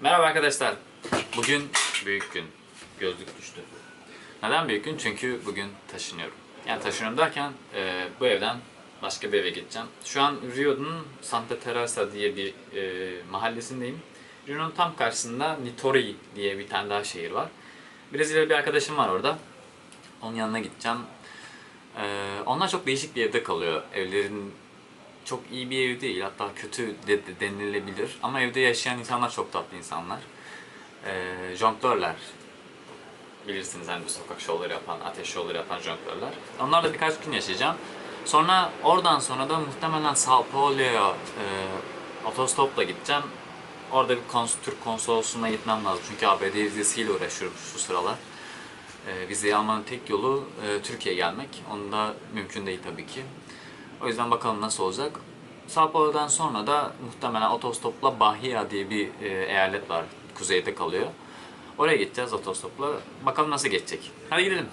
Merhaba arkadaşlar. Bugün büyük gün. Gözlük düştü. Neden büyük gün? Çünkü bugün taşınıyorum. Yani taşınıyorum derken e, bu evden başka bir eve gideceğim. Şu an Rio'nun Santa Teresa diye bir e, mahallesindeyim. Rio'nun tam karşısında Nitori diye bir tane daha şehir var. Brezilyalı bir arkadaşım var orada. Onun yanına gideceğim. E, onlar çok değişik bir evde kalıyor. Evlerin çok iyi bir ev değil hatta kötü de, de denilebilir ama evde yaşayan insanlar çok tatlı insanlar. Ee, jonglörler bilirsiniz hani bu sokak şovları yapan, ateş şovları yapan jonglörler. Onlarla birkaç gün yaşayacağım. Sonra oradan sonra da muhtemelen Sao Paulo'ya e, otostopla gideceğim. Orada bir kons Türk konsolosluğuna gitmem lazım çünkü ABD vizesiyle uğraşıyorum şu sıralar. E, vizeyi almanın tek yolu e, Türkiye'ye gelmek. Onu da mümkün değil tabii ki. O yüzden bakalım nasıl olacak. Sao Paulo'dan sonra da muhtemelen otostopla Bahia diye bir e, eyalet var. Kuzeyde kalıyor. Oraya gideceğiz otostopla. Bakalım nasıl geçecek. Hadi gidelim.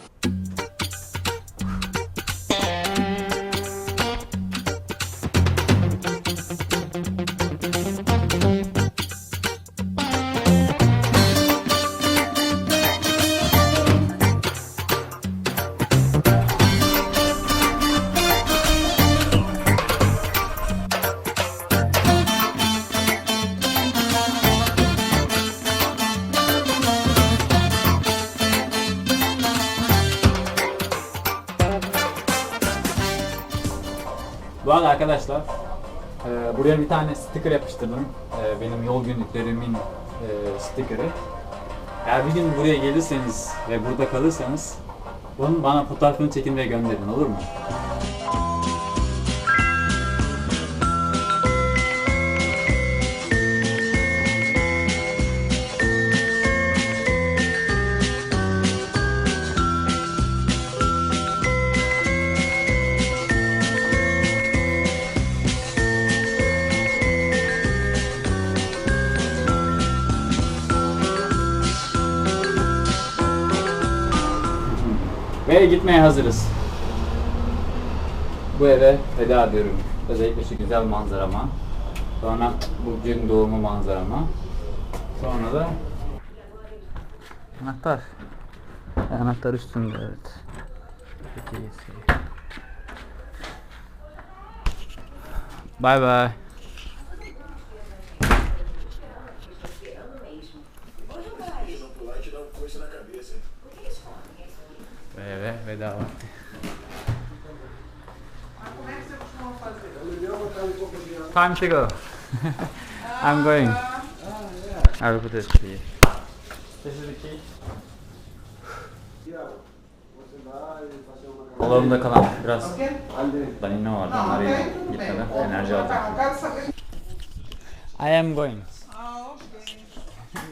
Arkadaşlar e, buraya bir tane sticker yapıştırdım. E, benim yol günlüklerimin e, stickerı. Eğer bir gün buraya gelirseniz ve burada kalırsanız bunun bana fotoğrafını çekin ve gönderin olur mu? Ve gitmeye hazırız. Bu eve veda ediyorum. Özellikle şu güzel manzarama. Sonra bu gün doğumu manzarama. Sonra da anahtar. Anahtar üstünde evet. Peki, Bye bye. Ve eve veda vakti. Time to go. I'm going. I will put this here. This is the key. Kollarımda kalan biraz danino vardı. Onları gitmeden enerji alacağım. I am going. Ah, okay.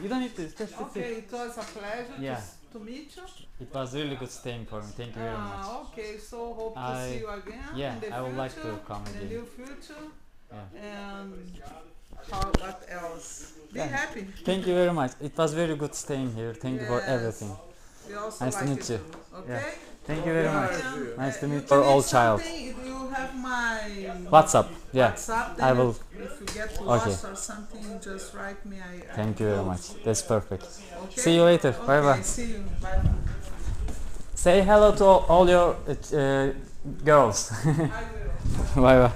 You don't need to. Just, Okay, it was a pleasure Yeah. To, meet you. It was really good staying for me. Thank you very much. Ah, okay, so hope to I- see you again yeah, in the I would like future, to come in the again. near future. Yeah. And how, what else? Be Yeah. happy. Thank you very much. It was very good staying here. Thank you for everything. We also Nice to like meet it you. Okay. Yeah. Thank you very much. Nice to uh, meet you your can old child. something, You have my WhatsApp. Yeah. WhatsApp. I will. If you get Okay. lost or something, just write me. I, I Thank you very much. That's perfect. Okay? See you later. Bye Okay, bye. See you. Bye. Say hello to all, all your uh, uh, girls. I will. bye bye.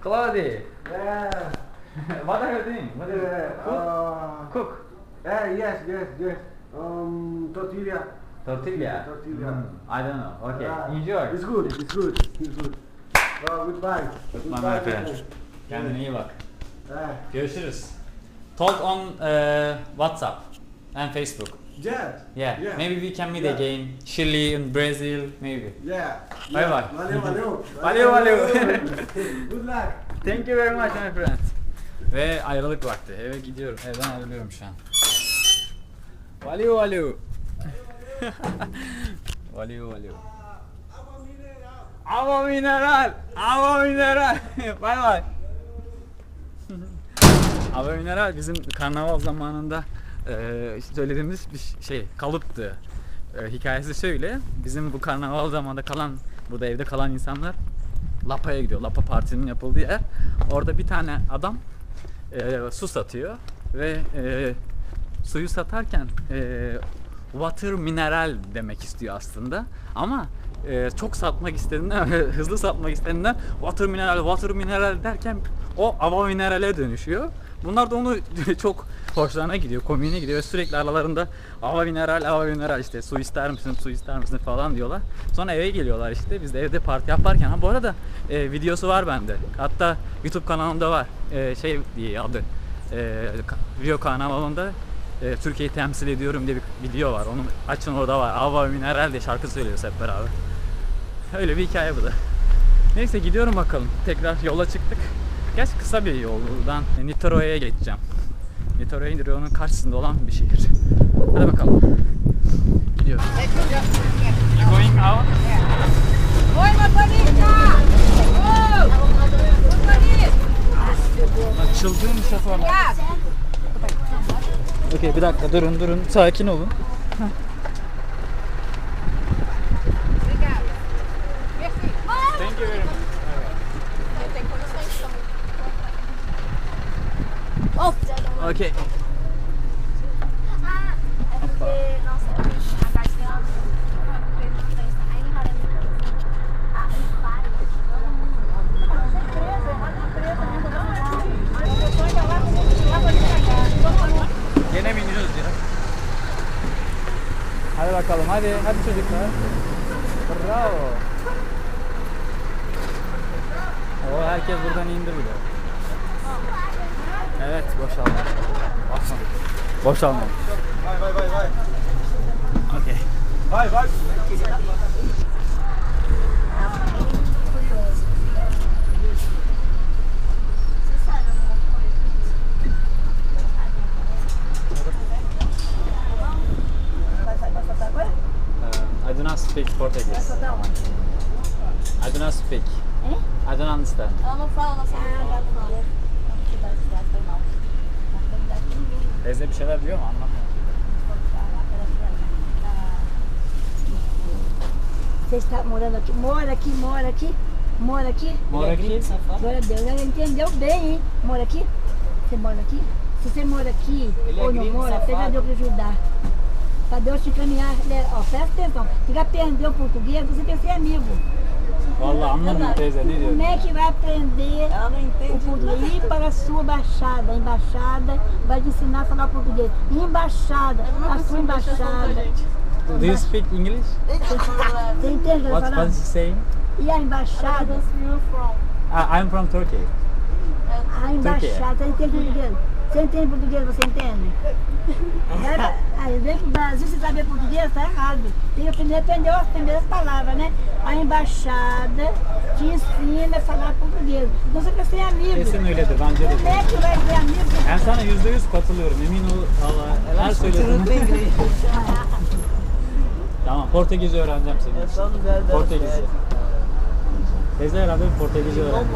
Claudia. Yeah. what are you doing? What are you Yeah. Uh, cook? yeah, yes, yes, yes. Um, tortilla. Tortilla. Tortilla. Mm, I don't know. Okay. Yeah. Enjoy. It's good. It's good. It's good. Uh, goodbye. Goodbye, my friend. Kendine iyi bak. Yeah. Görüşürüz. Talk on uh, WhatsApp and Facebook. Yeah. Yeah. Yeah. Maybe we can meet Yeah. again. Chile and Brazil, maybe. Yeah. Bye bye. Valeu, valeu. Valeu, valeu. Good luck. Thank you very much my friend. Ve ayrılık vakti. Eve gidiyorum. Evden ayrılıyorum şu an. Valeu, valeu. valeu, valeu. Agua mineral. Agua mineral. bye bye. Agua mineral bizim karnaval zamanında eee, söylediğimiz bir şey kalıptı. Eee, hikayesi şöyle. Bizim bu karnaval zamanında kalan burada evde kalan insanlar Lapa'ya gidiyor. Lapa Parti'nin yapıldığı yer. Orada bir tane adam e, su satıyor ve e, suyu satarken e, water mineral demek istiyor aslında ama e, çok satmak istediğinden hızlı satmak istediğinden water mineral water mineral derken o ava minerale dönüşüyor. Bunlar da onu çok hoşlarına gidiyor, komiğine gidiyor ve sürekli aralarında ava mineral, ava mineral işte su ister misin, su ister misin falan diyorlar. Sonra eve geliyorlar işte biz de evde parti yaparken. Ha bu arada e, videosu var bende. Hatta YouTube kanalımda var. E, şey diye adı. E, Ka- Rio kanalında e, Türkiye'yi temsil ediyorum diye bir video var. Onun açın orada var. Ava mineral diye şarkı söylüyoruz hep beraber. Öyle bir hikaye bu da. Neyse gidiyorum bakalım. Tekrar yola çıktık. Gerçi kısa bir yoldan Niteró'ya geçeceğim. Niteró'ya Rio'nun karşısında olan bir şehir. Hadi bakalım. Gidiyoruz. You going out? Oi, motorista! Ô! Motorista! Çılgın şoförler. Okey bir dakika durun durun. Sakin olun. Thank you very much. Tem condições também. Okey. Gene mi iniyoruz ya? Hadi bakalım hadi hadi çocuklar. Bravo. O herkes buradan indi bile. Evet boşalma. Boşalma. Boşalma. Vai, vai, vai, vai. Okey. Vai. Uh, I do not speak Portuguese. I do not speak. Understand. Ela não fala nossa língua. Teyze bir şeyler diyor mu? Você está morando aqui? Mora aqui, mora aqui, mora aqui. Mora aqui. Glória a Deus, ela entendeu bem, hein? Mora aqui? Você mora aqui? Se você mora aqui ou não mora, seja Deus para ajudar. Para Deus te encaminhar. né? Ó, presta atenção. Se já aprendeu português, você tem que ser amigo. Vallahi anlamıyorum teyze ne diyor? Como é que vai aprender o português? Ir para a sua embaixada. A embaixada vai te ensinar a falar português. Embaixada, a sua embaixada. Do you speak English? Você entende o que eu What was falando? he saying? E a embaixada? Ah, I'm from Turkey. A embaixada, você entende português? Você entende português, você entende? Era, aí vem pro Brasil, se saber português, tá errado. Tem que aprender, aprender as primeiras palavras, né? A embaixada te ensina a falar português. Então você precisa ser amigo. Kesin öyledir bence de. Como é que vai ser amigo? Ben sana yüzde yüz katılıyorum emin ol Allah her söylediğin. tamam Portekizce öğreneceğim seni. Portekizce. Teyze herhalde Portekizce öğrendi.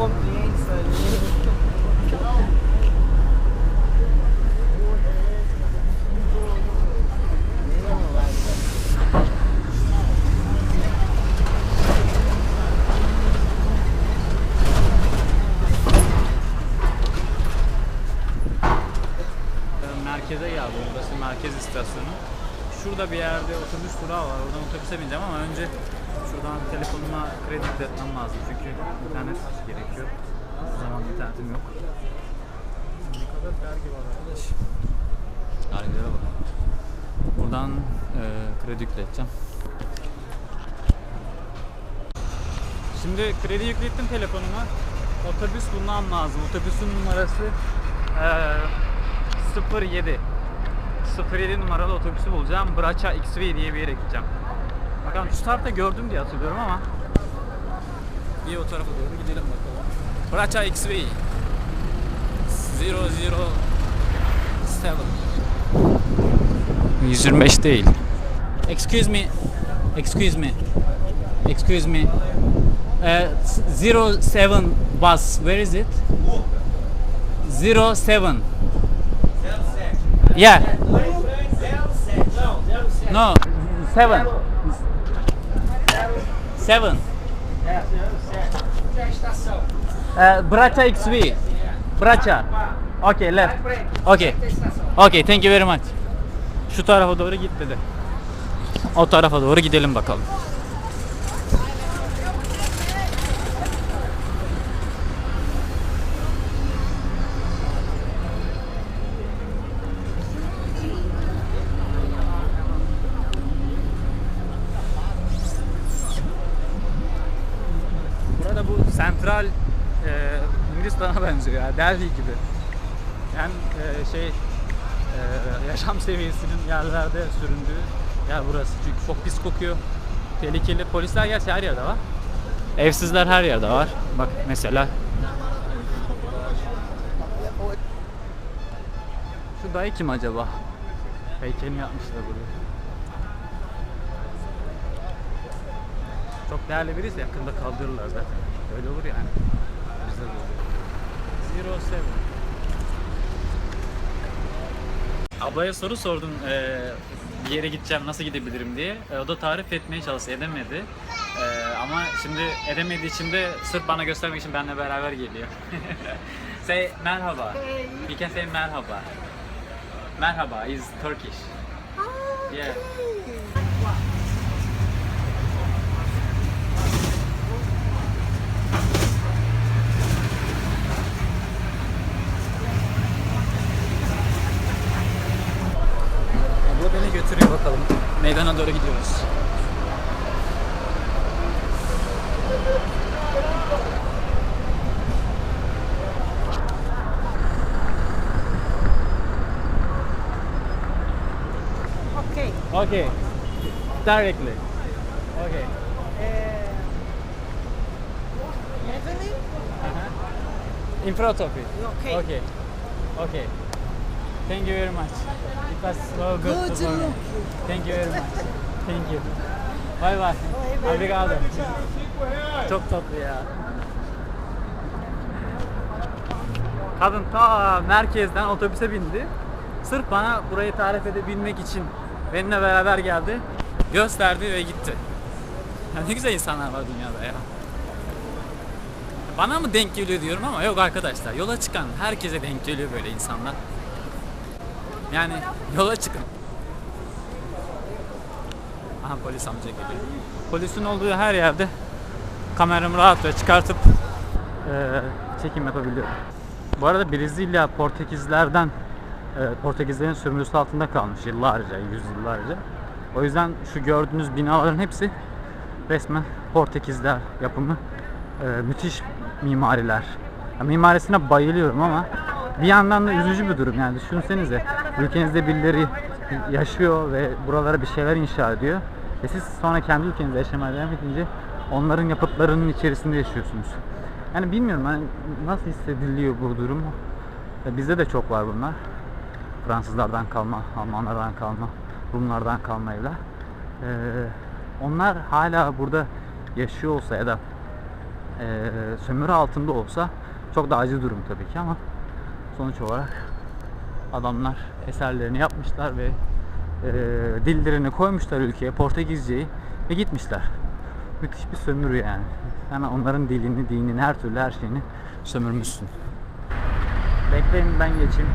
merkeze geldim. Burası merkez istasyonu. Şurada bir yerde otobüs durağı var. Oradan otobüse bineceğim ama önce şuradan telefonuma kredi yükletmem lazım. Çünkü internet gerekiyor. O zaman internetim yok. Ne kadar vergi var arkadaş. Vergilere bak. Buradan e, kredi yükleteceğim. Şimdi kredi yüklettim telefonuma. Otobüs bulmam lazım. Otobüsün numarası eee 07. 07 numaralı otobüsü bulacağım. Braça XV diye bir yere gideceğim. Bakalım şu tarafta gördüm diye hatırlıyorum ama bir o tarafa doğru gidelim bakalım. Braça XV 007 125 değil. Excuse me. Excuse me. Excuse me. Uh, 07 bus. Where is it? 07. Yeah. No. Seven. Seven. Uh, Braça XV. Braça. Okay, left. Okay. Okay, thank you very much. Şu tarafa doğru git dedi. O tarafa doğru gidelim bakalım. Burada bu sentral e, Hindistan'a benziyor ya. Delhi gibi. Yani e, şey e, yaşam seviyesinin yerlerde süründüğü yer burası. Çünkü çok pis kokuyor. Tehlikeli. Polisler gerçi her yerde var. Evsizler her yerde var. Bak mesela Şu dayı kim acaba? Heykelini yapmışlar buraya. Çok değerli birisi yakında kaldırırlar zaten. Öyle olur yani. Bizde de oluyor. Zero seven. Ablaya soru sordum eee, bir yere gideceğim nasıl gidebilirim diye. E, o da tarif etmeye çalıştı edemedi. Eee, ama şimdi edemediği için de sırf bana göstermek için benimle beraber geliyor. say merhaba. You can say merhaba. Merhaba is Turkish. Yeah. Beni götürüyor bakalım. Meydana doğru gidiyoruz. Okay. Okay. Directly. Okay. Uh-huh. In front of it. Okay. Okay. Okay. Thank you very much. It was so good. Good to look. Thank you very much. Thank you. Bye bye. Obrigado. Çok tatlı ya. Kadın ta merkezden otobüse bindi. Sırf bana burayı tarif edebilmek için benimle beraber geldi. Gösterdi ve gitti. Ya ne güzel insanlar var dünyada ya. Bana mı denk geliyor diyorum ama yok arkadaşlar. Yola çıkan herkese denk geliyor böyle insanlar. Yani yola çıkın. Aha polis amca geliyor. Polisin olduğu her yerde kameramı rahatça çıkartıp eee, çekim yapabiliyorum. Bu arada Brezilya Portekizlerden eee, Portekizlerin sömürüsü altında kalmış yıllarca, yüzyıllarca. O yüzden şu gördüğünüz binaların hepsi resmen Portekizler yapımı eee, müthiş mimariler. Ya, mimarisine bayılıyorum ama bir yandan da üzücü bir durum yani düşünsenize ülkenizde birileri yaşıyor ve buralara bir şeyler inşa ediyor ve siz sonra kendi ülkenizde yaşamaya devam edince onların yapıtlarının içerisinde yaşıyorsunuz. Yani bilmiyorum hani nasıl hissediliyor bu durum. Ya Bizde de çok var bunlar. Fransızlardan kalma, Almanlardan kalma, Rumlardan kalma evler. Ee, onlar hala burada yaşıyor olsa ya da e, sömürü altında olsa çok da acı durum tabii ki ama sonuç olarak adamlar eserlerini yapmışlar ve e, dillerini koymuşlar ülkeye Portekizceyi ve gitmişler. Müthiş bir sömürü yani. Yani onların dilini, dinini, her türlü her şeyini sömürmüşsün. Bekleyin ben geçeyim.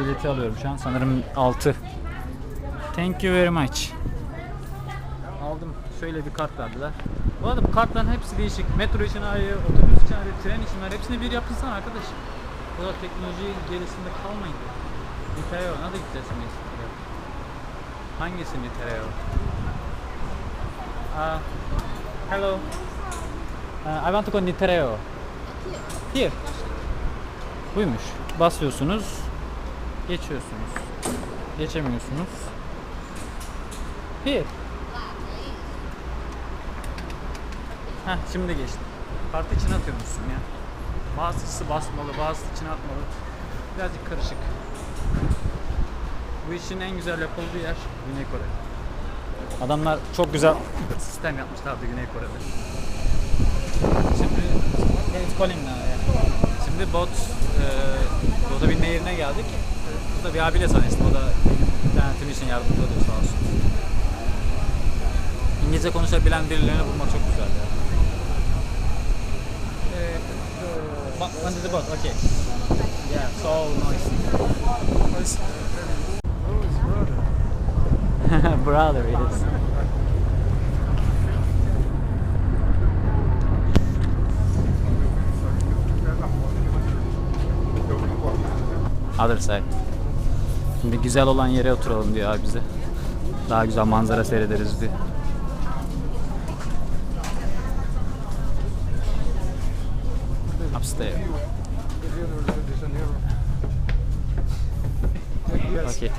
Bileti alıyorum şu an. Sanırım 6. Thank you very much. Aldım. Şöyle bir kart verdiler. Bu arada bu kartların hepsi değişik. Metro için ayrı, otobüs için ayrı, tren için ayrı. Hepsini bir yapılsana arkadaşım. Bu kadar teknoloji gerisinde kalmayın. Nitereo. Nerede gideceğiz şimdi? Nitereo? Hangisi Nitereo? Uh, hello. Uh, I want to go Nitereo. Here. Buymuş. Basıyorsunuz. Geçiyorsunuz. Geçemiyorsunuz. Here. Heh şimdi geçtim. Kartı içine atıyormuşsun ya. Bazısı basmalı, bazısı içine atmalı. Birazcık karışık. Bu işin en güzel yapıldığı yer Güney Kore. Adamlar çok güzel sistem yapmışlardı Güney Kore'de. Şimdi now ya. Şimdi bot e, burada bir nehirine geldik. Burada bir abiyle tanıştım. O da benim internetim için yardımcı oluyor sağ olsun. İngilizce konuşabilen birilerini bulmak çok güzel ya. Ee, bu- under the boat. Okay. Yeah, so noisy. brother, yes. Other side. Şimdi güzel olan yere oturalım diyor abi bize. Daha güzel manzara seyrederiz diyor. Upstairs. Okay.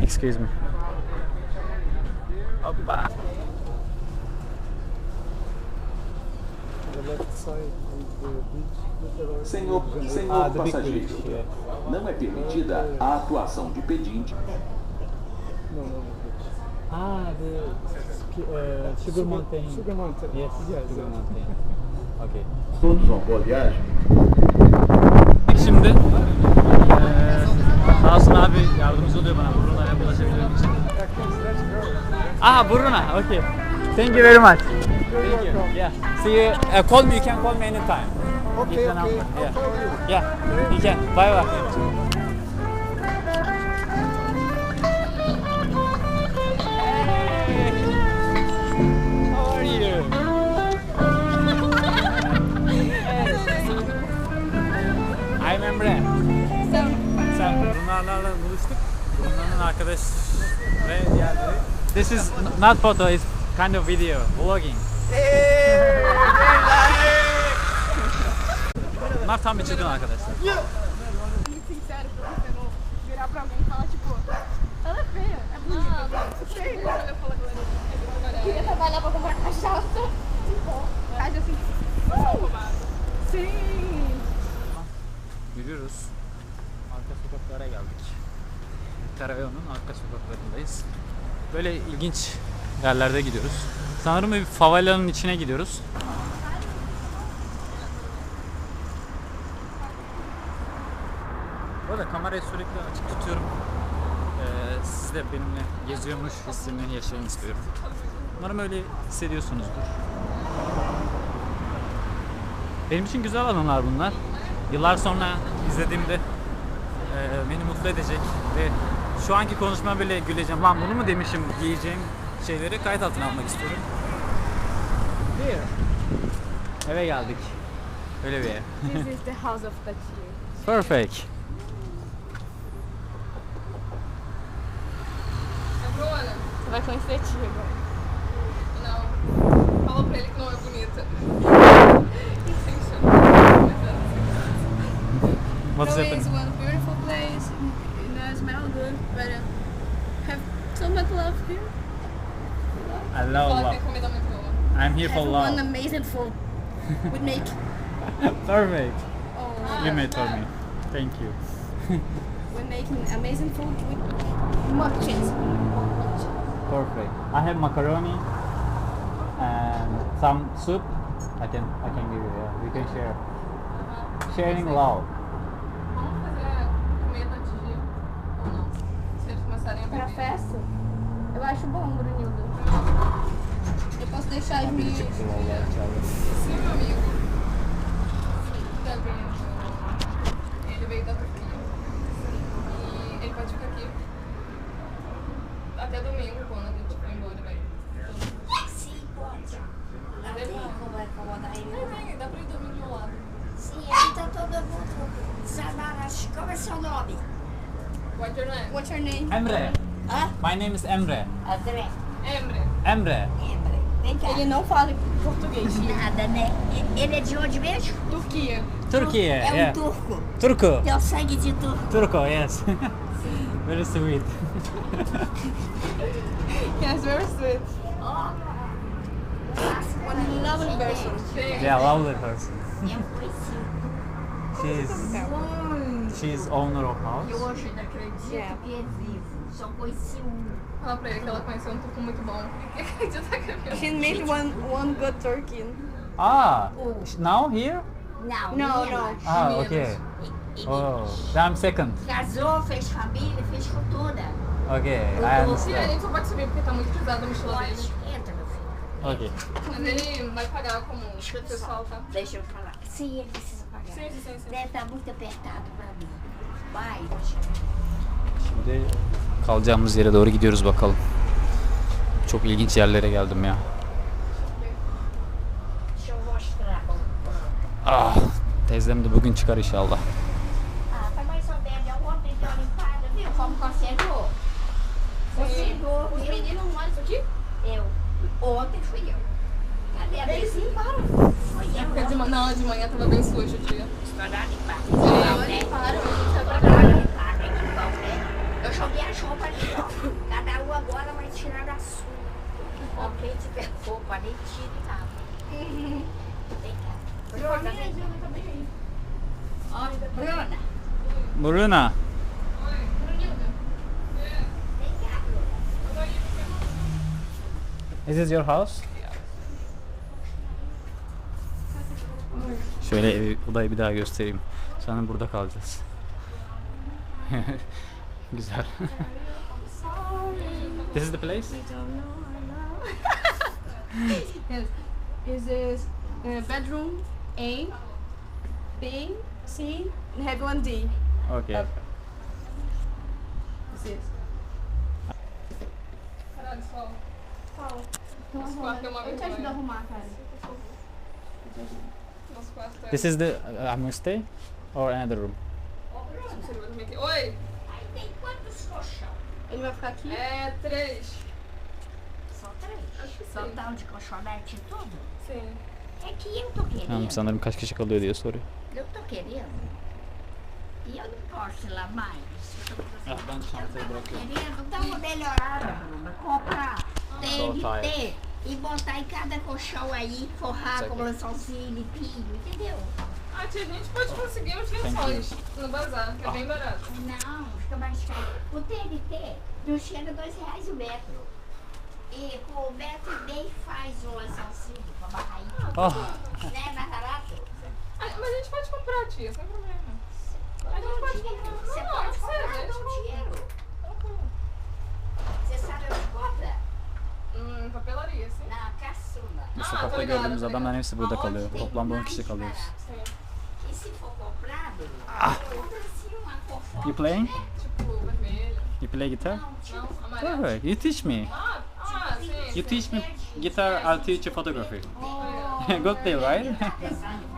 Excuse me. Hoppa. Senhor, senhor passageiro, não é permitida a atuação de pedinte Ah, the uh, Sugar Mountain. Sugar Mountain. Yes, Sugar Mountain. Okay. Todos uma boa viagem. Şimdi sağ olsun abi yardımcı oluyor bana Bruna'ya bulaşabilmem için. Ah Bruna, okay. Thank you very much. Thank you. Yeah. See you. Uh, call me. You can call me anytime. Okay, okay. Yeah. call you. Yeah. You can. Bye bye. Sen Brunlarla buluştuk. Brunların arkadaş ve diğerleri. This is not photo, it's kind of video, vlogging. Bunlar tam bir çılgın arkadaşlar. Queria trabalhar pra comprar cachaça. Cachaça assim. Sim. Yürüyoruz. Arka sokaklara geldik. Terayon'un arka sokaklarındayız. Böyle ilginç yerlerde gidiyoruz. Sanırım bir favelanın içine gidiyoruz. Bu arada kamerayı sürekli açık tutuyorum. Ee, siz de benimle geziyormuş hissini yaşayın istiyorum. Umarım öyle hissediyorsunuzdur. Benim için güzel anılar bunlar. Yıllar sonra izlediğimde e, beni mutlu edecek ve şu anki konuşma bile güleceğim. Lan bunu mu demişim diyeceğim şeyleri kayıt altına almak istiyorum. Here. Eve geldik. Öyle bir ev. This is the house of Tati. Perfect. Bruna, Você vai conhecer tia agora. não. Fala pra ele que não é bonita. Sem chão. What's Really happening? is one beautiful but uh, have so much love here. I love que love. tem comida muito boa. I'm here for Have one amazing food. We make. Perfect. Oh, You made for me. Thank you. we're making amazing food with much cheese. Perfect. I have macaroni and some soup. I can I can give you. Yeah, we can share. Sharing love. Pra festa, eu acho bom, Brunildo. Eu posso deixar as minhas. Teşekkür ederim. Sim, meu amigo. Tá vendo? Ele veio da Turquia. E ele pode ficar aqui até domingo, quando a gente for embora, vai. Sim, pode. Não tem como incomodar Não, vem, dá pra ir dormir do meu lado. Sim, aí tá todo mundo desanaras. Como é seu nome? What's your name? What's your name? Emre. Hã? My name is Emre. Emre. Emre. Vem cá. Ele não fala português. Nada, né? Ele é de onde mesmo? Turquia. Turkey. É um Yeah. turco. Turku. Tem o sangue de turco. Turku. Yes. Very sweet. Yes, very sweet. Ó. One lovely person. Yeah, lovely person. Eu conheci. She's she's owner of house. Eu hoje não acredito que é vivo. Só conheci um. Fala pra ele que ela conheceu um turco muito bom. É meu. He made one, one good turkey. Ah, now here? Não, Não, Minas. não. Ah, Minas. okay. E- e- Oh, I'm second. Casou, fez família, fez fortuna. Okay, I Sim, a understand. gente só pode subir porque tá muito pesado a mochila dele. Entra, meu filho. Okay. Mas ele vai pagar como o pessoal, tá? Deixa eu falar. Sim, ele precisa. Şimdi kalacağımız yere doğru gidiyoruz bakalım. Çok ilginç yerlere geldim ya. Ah, teyzem de bugün çıkar inşallah. Bruna. Is this your house? Şöyle evi, odayı bir daha göstereyim. Sonra burada kalacağız. Güzel. This is the place? Yes. This is uh, bedroom A, B, C, and have one D. Okay. This is. The uh, I'm gonna stay or another room. Oi! Aí tem quantos colchão? Ele vai ficar aqui? É três. Só três. Só tal de colchonete e tudo? Sim. É que eu tô querendo. Tamam sanırım kaç kişi kalıyor diye soruyor. Eu tô querendo. E eu não posso ir lá mais. Ah, ben çantayı bırakıyorum. querendo dar uma melhorada, Bruna. Comprar TNT e botar em cada colchão aí, forrar com lençolzinho limpinho, entendeu? Ah, tia, a gente pode conseguir uns lençóis no bazar, que é bem barato. Não, fica mais caro. O TNT não chega a dois reais o metro. E com um metro e meio faz um lençolzinho pra barrar aí. Ah, Né, mais barato? Ah, mas a gente pode comprar, tia, sem problema. Bu sokakta gördüğümüz adamların hepsi burada kalıyor. Toplamda 10 mais kişi kalıyoruz. conforme. You playing? You play guitar? Perfect. You teach me. Ah, ah. You teach me guitar, I'll teach you photography. Good deal, right?